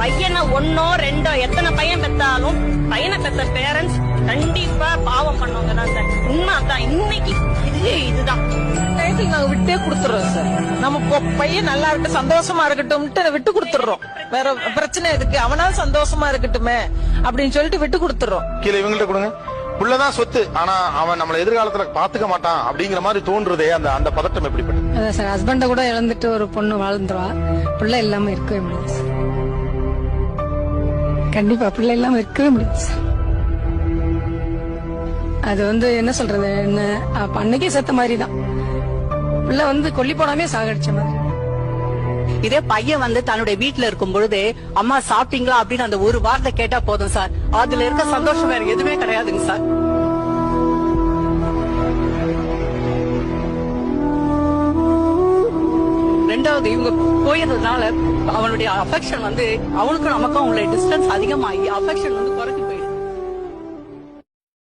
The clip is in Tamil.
பையனை ஒன்னோ ரெண்டோ எத்தனை பையன் பெத்தாலும் பையனை பெத்த பேரண்ட்ஸ் கண்டிப்பா பாவம் பண்ணவங்க தான் சார். உண்மை அதான் இன்னைக்கு இது இதுதான். நாங்க விட்டே கொடுத்துறோம் சார். நம்ம பையன் நல்லா இருக்கட்டும் சந்தோஷமா இருக்கட்டும்ட்டு விட்டு கொடுத்துறோம் வேற பிரச்சனை எதுக்கு? அவனா சந்தோஷமா இருக்கட்டுமே அப்படின்னு சொல்லிட்டு விட்டு கொடுத்துறோம் கீழே இவங்கள்ட்ட கொடுங்க. புள்ளதான் சொத்து. ஆனா அவன் நம்மள எதிர்காலத்துல பாத்துக்க மாட்டான் அப்படிங்கிற மாதிரி தோன்றுதே அந்த அந்த பதட்டம் எப்படிப்பட்டது? சார் ஹஸ்பண்ட கூட இழந்துட்டு ஒரு பொண்ணு வாழ்ந்துருவா. பிள்ளை இல்லாம இருக்கவே முடியாது கண்டிப்பா பிள்ளை இல்லாம இருக்கவே முடியாது அது வந்து என்ன சொல்றது என்ன அன்னைக்கே செத்த மாதிரி தான் பிள்ளை வந்து கொல்லி போடாமே சாகடிச்ச மாதிரி. இதே பையன் வந்து தன்னுடைய வீட்டுல இருக்கும் பொழுது அம்மா சாப்பிட்டீங்களா? அப்படின்னு அந்த ஒரு வார்த்தை கேட்டா போதும் சார். அதுல இருக்க சந்தோஷம் வேற எதுவுமே கிடையாதுங்க சார். ரெண்டாவது இவங்க போயிடுறதுனால அவனுடைய அஃபெக்ஷன் வந்து அவனுக்கும் நமக்கும் அவங்களுடைய டிஸ்டன்ஸ் அதிகமாகி அஃபெக்ஷன் வந்து குறைஞ்சு